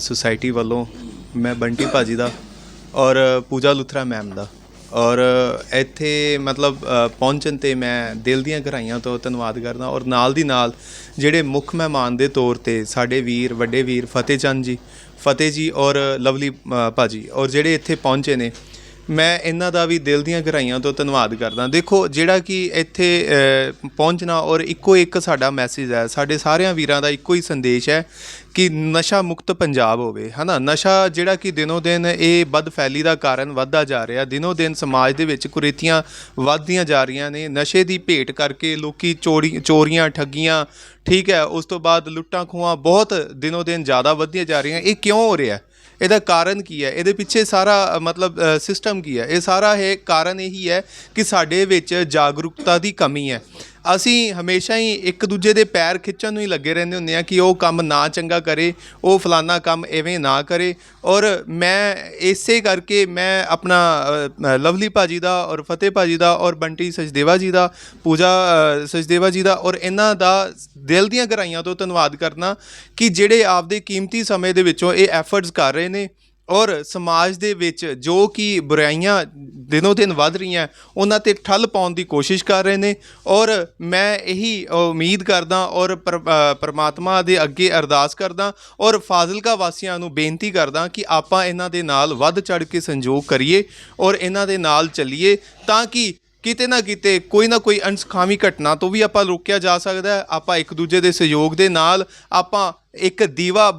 Society ਵੱਲੋਂ ਮੈਂ ਬੰਟੀ ਭਾਜੀ ਦਾ ਔਰ ਪੂਜਾ ਲੁਥਰਾ ਮੈਮ ਦਾ। ਔਰ ਇੱਥੇ ਮਤਲਬ ਪਹੁੰਚਣ ਤੇ ਮੈਂ ਦਿਲ ਦੀਆਂ ਗਹਿਰਾਈਆਂ ਤੋਂ ਧੰਨਵਾਦ ਕਰਦਾ ਔਰ ਨਾਲ ਦੀ ਨਾਲ ਜਿਹੜੇ ਮੁੱਖ ਮਹਿਮਾਨ ਦੇ ਤੌਰ ਤੇ ਸਾਡੇ ਵੀਰ ਵੱਡੇ ਵੀਰ ਫਤਿਹ ਚੰਦ ਜੀ ਫਤਿਹ ਜੀ ਔਰ ਲਵਲੀ ਅ, ਭਾਜੀ ਔਰ ਜਿਹੜੇ ਇੱਥੇ ਪਹੁੰਚੇ ਨੇ ਮੈਂ ਇਹਨਾਂ ਦਾ ਵੀ ਦਿਲ ਦੀਆਂ ਗਹਿਰਾਈਆਂ ਤੋਂ ਧੰਨਵਾਦ ਕਰਦਾ। ਦੇਖੋ, ਜਿਹੜਾ ਕਿ ਇੱਥੇ ਪਹੁੰਚਣਾ ਔਰ ਇੱਕੋ ਇੱਕ ਸਾਡਾ ਮੈਸੇਜ ਹੈ, ਸਾਡੇ ਸਾਰਿਆਂ ਵੀਰਾਂ ਦਾ ਇੱਕੋ ਹੀ ਸੰਦੇਸ਼ ਹੈ ਕਿ ਨਸ਼ਾ ਮੁਕਤ ਪੰਜਾਬ ਹੋਵੇ, ਹਨਾ? ਨਸ਼ਾ ਜਿਹੜਾ ਕਿ ਦਿਨੋ ਦਿਨ ਇਹ ਵੱਧ ਫੈਲੀ ਦਾ ਕਾਰਨ ਵੱਧਦਾ ਜਾ ਰਿਹਾ। ਦਿਨੋ ਦਿਨ ਸਮਾਜ ਦੇ ਵਿੱਚ ਕੁਰੀਤੀਆਂ ਵੱਧਦੀਆਂ ਜਾ ਰਹੀਆਂ ਨੇ। ਨਸ਼ੇ ਦੀ ਭੇਟ ਕਰਕੇ ਲੋਕੀ ਚੋਰੀ, ਚੋਰੀਆਂ, ਠੱਗੀਆਂ, ਠੀਕ ਹੈ, ਉਸ ਤੋਂ ਬਾਅਦ ਲੁੱਟਾਂ ਖੋਹਾਂ ਬਹੁਤ ਦਿਨੋ ਦਿਨ ਜ਼ਿਆਦਾ ਵੱਧਦੀਆਂ ਜਾ ਰਹੀਆਂ। ਇਹ ਕਿਉਂ ਹੋ ਰਿਹਾ? ਇਹਦਾ ਕਾਰਨ ਕੀ ਹੈ? ਇਹਦੇ ਪਿੱਛੇ ਸਾਰਾ ਮਤਲਬ ਸਿਸਟਮ ਕੀ ਹੈ? ਇਹ ਸਾਰਾ ਇਹ ਕਾਰਨ ਇਹੀ ਹੈ ਕਿ ਸਾਡੇ ਵਿੱਚ ਜਾਗਰੂਕਤਾ ਦੀ ਕਮੀ ਹੈ। ਅਸੀਂ ਹਮੇਸ਼ਾ ਹੀ ਇੱਕ ਦੂਜੇ ਦੇ ਪੈਰ ਖਿੱਚਣ ਨੂੰ ਹੀ ਲੱਗੇ ਰਹਿੰਦੇ ਹੁੰਦੇ ਆ ਕਿ ਉਹ ਕੰਮ ਨਾ ਚੰਗਾ ਕਰੇ ਉਹ ਫਲਾਨਾ ਕੰਮ ਐਵੇਂ ਨਾ ਕਰੇ। ਔਰ ਮੈਂ ਇਸੇ ਕਰਕੇ ਮੈਂ ਆਪਣਾ ਅ, ਲਵਲੀ ਭਾਜੀ ਦਾ ਔਰ ਫਤਿਹ ਭਾਜੀ ਦਾ ਔਰ ਬੰਟੀ ਸਜਦੇਵਾ ਜੀ ਦਾ ਪੂਜਾ ਅ, ਸਚਦੇਵਾ ਜੀ ਦਾ ਔਰ ਇਹਨਾਂ ਦਾ ਦਿਲ ਦੀਆਂ ਗਹਿਰਾਈਆਂ ਤੋਂ ਧੰਨਵਾਦ ਕਰਨਾ ਕਿ ਜਿਹੜੇ ਆਪਦੇ ਕੀਮਤੀ ਸਮੇਂ ਦੇ ਵਿੱਚੋਂ ਇਹ ਐਫਰਟਸ ਕਰ ਰਹੇ ਨੇ। ਔਰ ਸਮਾਜ ਦੇ ਵਿੱਚ ਜੋ ਕਿ ਬੁਰਾਈਆਂ ਦਿਨੋ ਦਿਨ ਵੱਧ ਰਹੀਆਂ, ਉਹਨਾਂ ਤੇ ਠੱਲ ਪਾਉਣ ਦੀ ਕੋਸ਼ਿਸ਼ ਕਰ ਰਹੇ ਨੇ। ਔਰ ਮੈਂ ਇਹੀ ਉਮੀਦ ਕਰਦਾ ਔਰ ਪਰਮਾਤਮਾ ਦੇ ਅੱਗੇ ਅਰਦਾਸ ਕਰਦਾ ਔਰ ਫਾਜ਼ਿਲਕਾ ਵਾਸੀਆਂ ਨੂੰ ਬੇਨਤੀ ਕਰਦਾ ਕਿ ਆਪਾਂ ਇਹਨਾਂ ਦੇ ਨਾਲ ਵੱਧ ਚੜ ਕੇ ਸੰਯੋਗ ਕਰੀਏ ਔਰ ਇਹਨਾਂ ਦੇ ਨਾਲ ਚੱਲੀਏ ਤਾਂ ਕਿ ਕਿਤੇ ਨਾ ਕਿਤੇ ਕੋਈ ਨਾ ਕੋਈ ਅਣਸੁਖਾਵੀ ਘਟਨਾ ਤੋਂ ਵੀ ਆਪਾਂ ਰੋਕਿਆ ਜਾ ਸਕਦਾ ਹੈ। ਆਪਾਂ ਇੱਕ ਦੂਜੇ ਦੇ ਸਹਿਯੋਗ ਦੇ ਨਾਲ ਆਪਾਂ ਇੱਕ ਦੀਵਾ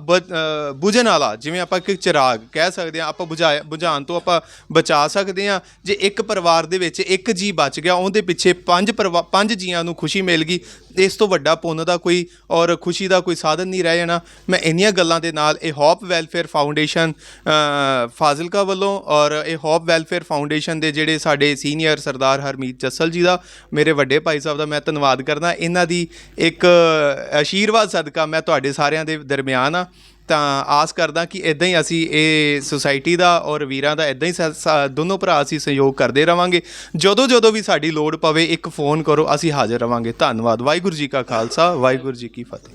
ਬੁਝਣ ਵਾਲਾ, ਜਿਵੇਂ ਆਪਾਂ ਇੱਕ ਚਿਰਾਗ ਕਹਿ ਸਕਦੇ ਹਾਂ, ਆਪਾਂ ਬੁਝਾ ਬੁਝਾਉਣ ਤੋਂ ਆਪਾਂ ਬਚਾ ਸਕਦੇ ਹਾਂ। ਜੇ ਇੱਕ ਪਰਿਵਾਰ ਦੇ ਵਿੱਚ ਇੱਕ ਜੀ ਬਚ ਗਿਆ, ਉਹਦੇ ਪਿੱਛੇ ਪੰਜ ਪਰਿਵਾ- ਪੰਜ ਜੀਆਂ ਨੂੰ ਖੁਸ਼ੀ ਮਿਲ ਗਈ, ਇਸ ਤੋਂ ਵੱਡਾ ਪੁੰਨ ਦਾ ਕੋਈ ਔਰ ਖੁਸ਼ੀ ਦਾ ਕੋਈ ਸਾਧਨ ਨਹੀਂ ਰਹਿ ਜਾਣਾ। ਮੈਂ ਇੰਨੀਆਂ ਗੱਲਾਂ ਦੇ ਨਾਲ ਇਹ ਹੋਪ ਵੈਲਫੇਅਰ ਫਾਊਂਡੇਸ਼ਨ ਫਾਜ਼ਿਲਕਾ ਵੱਲੋਂ ਔਰ ਇਹ ਹੋਪ ਵੈਲਫੇਅਰ ਫਾਊਂਡੇਸ਼ਨ ਦੇ ਜਿਹੜੇ ਸਾਡੇ ਸੀਨੀਅਰ ਸਰਦਾਰ ਹਰਮੀਤ ਜੱਸਲ ਜੀ ਦਾ, ਮੇਰੇ ਵੱਡੇ ਭਾਈ ਸਾਹਿਬ ਦਾ ਮੈਂ ਧੰਨਵਾਦ ਕਰਦਾ। ਇਹਨਾਂ ਦੀ ਇੱਕ ਆਸ਼ੀਰਵਾਦ ਸਦਕਾ ਮੈਂ ਤੁਹਾਡੇ ਸਾਰਿਆਂ ਸਾਰਿਆਂ ਦੇ ਦਰਮਿਆਨ ਆ, ਤਾਂ ਆਸ ਕਰਦਾ ਕਿ ਇਦਾਂ ਹੀ ਅਸੀਂ ਇਹ ਸੁਸਾਇਟੀ ਦਾ ਔਰ ਵੀਰਾਂ ਦਾ ਇਦਾਂ ਹੀ ਸ- ਸ- ਦੋਨੋਂ ਭਰਾ ਅਸੀਂ ਸਹਿਯੋਗ ਕਰਦੇ ਰਵਾਂਗੇ। ਜਦੋਂ ਜਦੋਂ ਵੀ ਸਾਡੀ ਲੋੜ ਪਵੇ, ਇੱਕ ਫੋਨ ਕਰੋ, ਅਸੀਂ ਹਾਜ਼ਰ ਰਵਾਂਗੇ। ਧੰਨਵਾਦ। ਵਾਹਿਗੁਰੂ ਜੀ ਕਾ ਖਾਲਸਾ, ਵਾਹਿਗੁਰੂ ਜੀ ਕੀ ਫਤਿਹ।